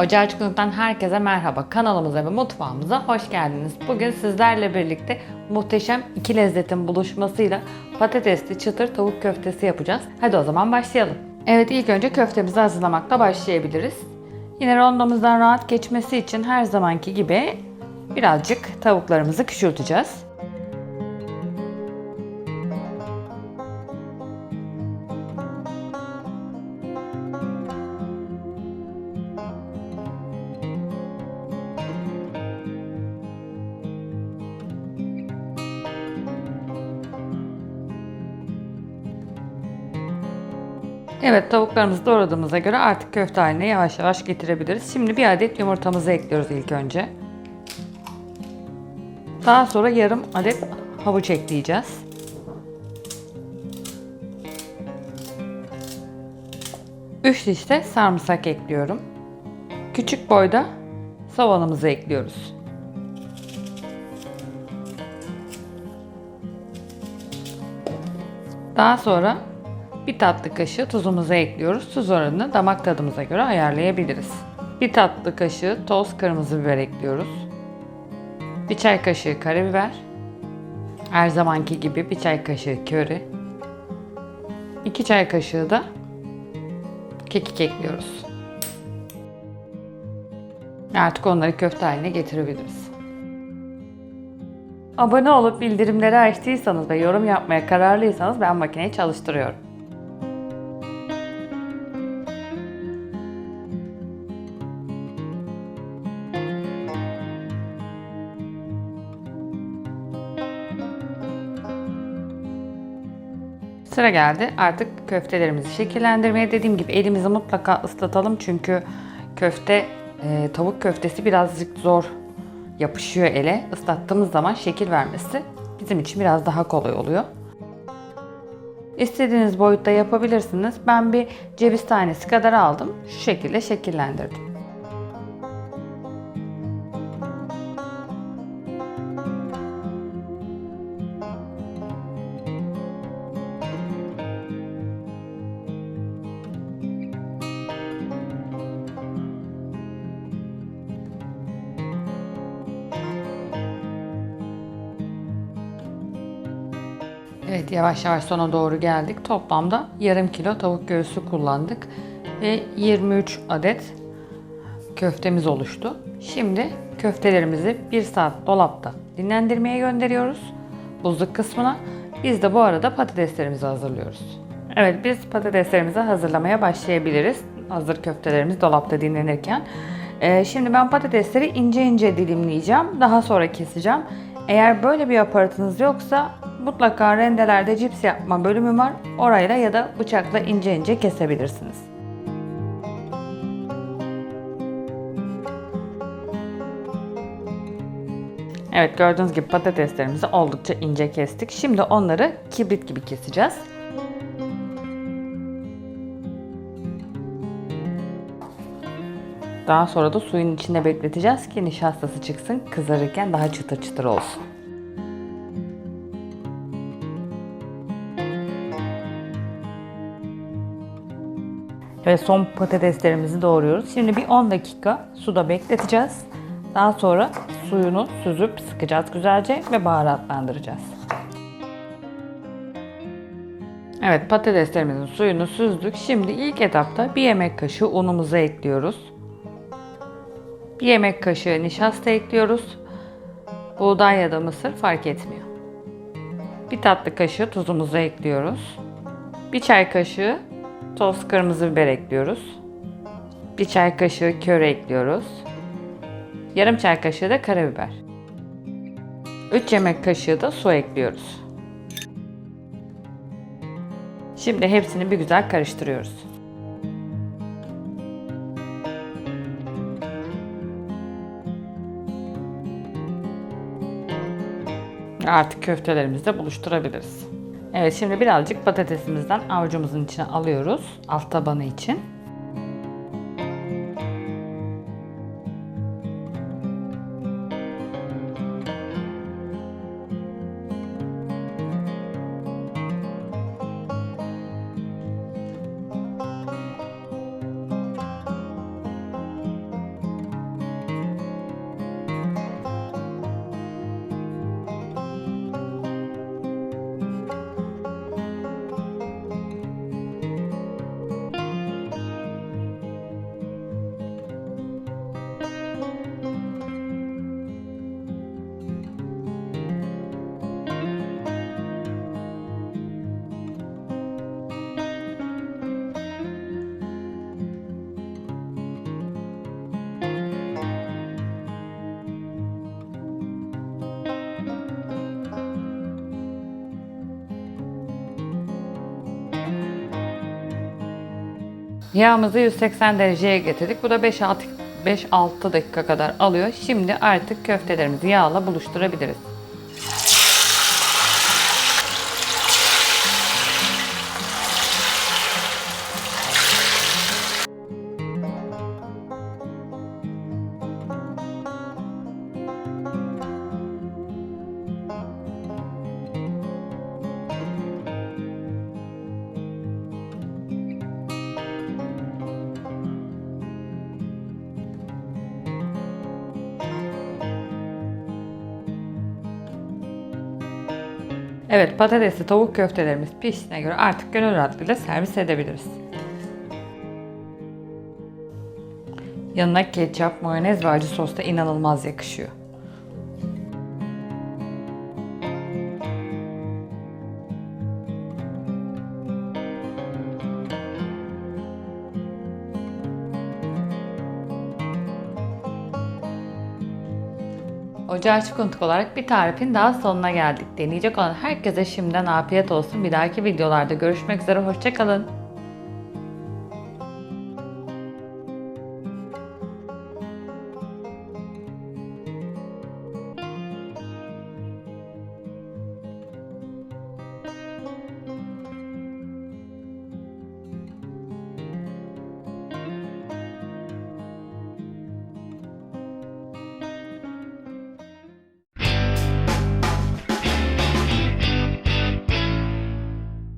Ocağı Açıklık'tan herkese merhaba. Kanalımıza ve mutfağımıza hoş geldiniz. Bugün sizlerle birlikte muhteşem iki lezzetin buluşmasıyla patatesli çıtır tavuk köftesi yapacağız. Hadi o zaman başlayalım. Evet ilk önce köftemizi hazırlamakla başlayabiliriz. Yine rondomuzdan rahat geçmesi için her zamanki gibi birazcık tavuklarımızı küçülteceğiz. Evet tavuklarımızı doğradığımıza göre artık köfte haline yavaş yavaş getirebiliriz. Şimdi bir adet yumurtamızı ekliyoruz ilk önce. Daha sonra yarım adet havuç ekleyeceğiz. Üç diş de sarımsak ekliyorum. Küçük boyda soğanımızı ekliyoruz. Daha sonra bir tatlı kaşığı tuzumuzu ekliyoruz. Tuz oranını damak tadımıza göre ayarlayabiliriz. Bir tatlı kaşığı toz kırmızı biber ekliyoruz. Bir çay kaşığı karabiber. Her zamanki gibi bir çay kaşığı köri. 2 çay kaşığı da kekik ekliyoruz. Artık onları köfte haline getirebiliriz. Abone olup bildirimleri açtıysanız ve yorum yapmaya kararlıysanız ben makineyi çalıştırıyorum. Sıra geldi artık köftelerimizi şekillendirmeye. Dediğim gibi elimizi mutlaka ıslatalım çünkü köfte e, tavuk köftesi birazcık zor yapışıyor ele. Islattığımız zaman şekil vermesi bizim için biraz daha kolay oluyor. İstediğiniz boyutta yapabilirsiniz. Ben bir ceviz tanesi kadar aldım. Şu şekilde şekillendirdim. Evet yavaş yavaş sona doğru geldik. Toplamda yarım kilo tavuk göğsü kullandık. Ve 23 adet köftemiz oluştu. Şimdi köftelerimizi 1 saat dolapta dinlendirmeye gönderiyoruz. Buzluk kısmına. Biz de bu arada patateslerimizi hazırlıyoruz. Evet biz patateslerimizi hazırlamaya başlayabiliriz. Hazır köftelerimiz dolapta dinlenirken. Ee, şimdi ben patatesleri ince ince dilimleyeceğim. Daha sonra keseceğim. Eğer böyle bir aparatınız yoksa mutlaka rendelerde cips yapma bölümü var. Orayla ya da bıçakla ince ince kesebilirsiniz. Evet gördüğünüz gibi patateslerimizi oldukça ince kestik. Şimdi onları kibrit gibi keseceğiz. Daha sonra da suyun içinde bekleteceğiz ki nişastası çıksın kızarırken daha çıtır çıtır olsun. Ve son patateslerimizi doğruyoruz. Şimdi bir 10 dakika suda bekleteceğiz. Daha sonra suyunu süzüp sıkacağız güzelce ve baharatlandıracağız. Evet patateslerimizin suyunu süzdük. Şimdi ilk etapta bir yemek kaşığı unumuzu ekliyoruz. Bir yemek kaşığı nişasta ekliyoruz. Buğday ya da mısır fark etmiyor. Bir tatlı kaşığı tuzumuzu ekliyoruz. Bir çay kaşığı toz kırmızı biber ekliyoruz. Bir çay kaşığı köri ekliyoruz. Yarım çay kaşığı da karabiber. 3 yemek kaşığı da su ekliyoruz. Şimdi hepsini bir güzel karıştırıyoruz. Artık köftelerimizi de buluşturabiliriz. Evet şimdi birazcık patatesimizden avucumuzun içine alıyoruz. Alt tabanı için. Yağımızı 180 dereceye getirdik. Bu da 5-6 5-6 dakika kadar alıyor. Şimdi artık köftelerimizi yağla buluşturabiliriz. Evet patatesli tavuk köftelerimiz piştiğine göre artık gönül rahatlığıyla servis edebiliriz. Yanına ketçap, mayonez ve acı sos da inanılmaz yakışıyor. Ocağı açık unuttuk olarak bir tarifin daha sonuna geldik. Deneyecek olan herkese şimdiden afiyet olsun. Bir dahaki videolarda görüşmek üzere. Hoşçakalın.